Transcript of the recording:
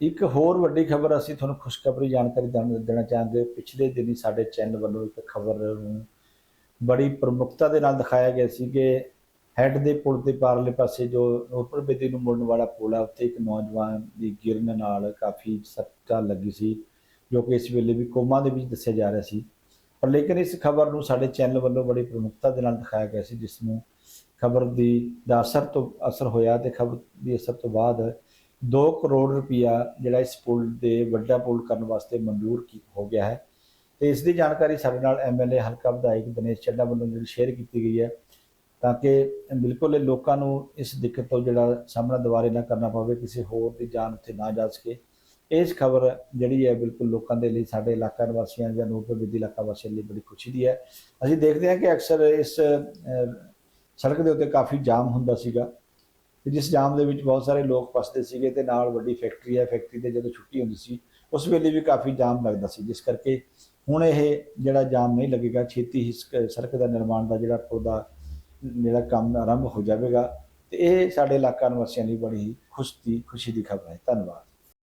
ਇੱਕ ਹੋਰ ਵੱਡੀ ਖਬਰ ਅਸੀਂ ਤੁਹਾਨੂੰ ਖੁਸ਼ਖਬਰੀ ਜਾਣਕਾਰੀ ਦੇਣ- ਦੇਣਾ ਚਾਹਾਂਗੇ। ਪਿਛਲੇ ਦਿਨੀ ਸਾਡੇ ਚੈਨਲ ਵੱਲੋਂ ਇੱਕ ਖਬਰ ਨੂੰ ਬੜੀ ਪ੍ਰਮੁਖਤਾ ਦੇ ਨਾਲ ਦਿਖਾਇਆ ਗਿਆ ਸੀ ਕਿ ਹੈੱਡ ਦੇ ਪੁਲ ਦੇ ਪਾਰਲੇ ਪਾਸੇ ਜੋ ਰੋਪੜ ਬੇਦੀ ਨੂੰ ਮੁੜਨ ਵਾਲਾ ਪੁਲ ਹੈ ਉੱਤੇ ਇੱਕ ਨੌਜਵਾਨ ਦੀ ਗਿਰਨ ਨਾਲ ਕਾਫੀ ਸੱਟਾਂ ਲੱਗੀ ਸੀ, ਜੋ ਕਿ ਇਸ ਵੇਲੇ ਵੀ ਕੋਮਾ ਦੇ ਵਿੱਚ ਦੱਸਿਆ ਜਾ ਰਿਹਾ ਸੀ। ਪਰ ਲੇਕਿਨ ਇਸ ਖਬਰ ਨੂੰ ਸਾਡੇ ਚੈਨਲ ਵੱਲੋਂ ਬੜੀ ਪ੍ਰਮੁਖਤਾ ਦੇ ਨਾਲ ਦਿਖਾਇਆ ਗਿਆ ਸੀ, ਜਿਸ ਨੂੰ ਖਬਰ ਦੀ ਦਾ ਅਸਰ ਤੋਂ ਅਸਰ ਹੋਇਆ ਤੇ ਖਬਰ ਦੀ ਅਸਰ ਤੋਂ ਬਾਅਦ 2 ਕਰੋੜ ਰੁਪਇਆ ਜਿਹੜਾ ਇਸ ਪੁਲ ਦੇ ਵੱਡਾ ਪੁਲ ਕਰਨ ਵਾਸਤੇ ਮਨਜ਼ੂਰ ਕੀ ਹੋ ਗਿਆ ਹੈ। ਤੇ ਇਸ ਦੀ ਜਾਣਕਾਰੀ ਸਾਡੇ ਨਾਲ ਐਮਐਲਏ ਹਲਕਾ ਵਿਧਾਇਕ ਦਿਨੇਸ਼ ਚੱਡਾ ਵੱਲੋਂ ਜਿਹੜੀ ਸ਼ੇਅਰ ਕੀਤੀ ਗਈ ਹੈ ਤਾਂ ਕਿ ਬਿਲਕੁਲ ਇਹ ਲੋਕਾਂ ਨੂੰ ਇਸ ਦਿੱਕਤ ਤੋਂ ਜਿਹੜਾ ਸਾਹਮਣਾ ਦੁਬਾਰੇ ਨਾ ਕਰਨਾ ਪਵੇ, ਕਿਸੇ ਹੋਰ ਦੀ ਜਾਨ ਉੱਥੇ ਨਾ ਜਾ ਸਕੇ। ਇਸ ਖਬਰ ਜਿਹੜੀ ਹੈ ਬਿਲਕੁਲ ਲੋਕਾਂ ਦੇ ਲਈ, ਸਾਡੇ ਇਲਾਕਾ ਨਿਵਾਸੀਆਂ ਜਾਂ ਨੂਰਪੁਰ ਵਿਧੀ ਇਲਾਕਾ ਵਾਸੀਆਂ ਲਈ ਬੜੀ ਖੁਸ਼ੀ ਦੀ ਹੈ। ਅਸੀਂ ਦੇਖਦੇ ਹਾਂ ਕਿ ਅਕਸਰ ਇਸ ਸੜਕ ਦੇ ਉੱਤੇ ਕਾਫੀ ਜਾਮ ਹੁੰਦਾ ਸੀਗਾ। ਤੇ ਜਿਸ ਜਾਮ ਦੇ ਵਿੱਚ ਬਹੁਤ ਸਾਰੇ ਲੋਕ ਫਸਦੇ ਸੀਗੇ ਤੇ ਨਾਲ ਵੱਡੀ ਫੈਕਟਰੀ ਹੈ, ਫੈਕਟਰੀ ਤੇ ਜਦੋਂ ਛੁੱਟੀ ਹੁੰਦੀ ਸੀ, ਉਸ ਵੇਲੇ ਵੀ ਕਾਫੀ ਜਾਮ ਲੱਗਦਾ ਸੀ, ਜਿਸ ਕਰਕੇ ਹੁਣ ਇਹ ਜਿਹੜਾ ਜਾਮ ਨਹੀਂ ਲੱਗੇਗਾ, ਛੇਤੀ ਹੀ ਇਸ ਸੜਕ ਦਾ ਨਿਰਮਾਣ ਦਾ ਜਿਹੜਾ ਪੌਦਾ ਜਿਹੜਾ ਕੰਮ ਆਰੰਭ ਹੋ ਜਾਵੇਗਾ ਤੇ ਇਹ ਸਾਡੇ ਇਲਾਕਾ ਨਿਵਾਸੀਆਂ ਲਈ ਬੜੀ ਹੀ ਖੁਸ਼ ਦੀ, ਖੁਸ਼ੀ ਦੀ ਖਬਰ ਹੈ। ਧੰਨਵਾਦ।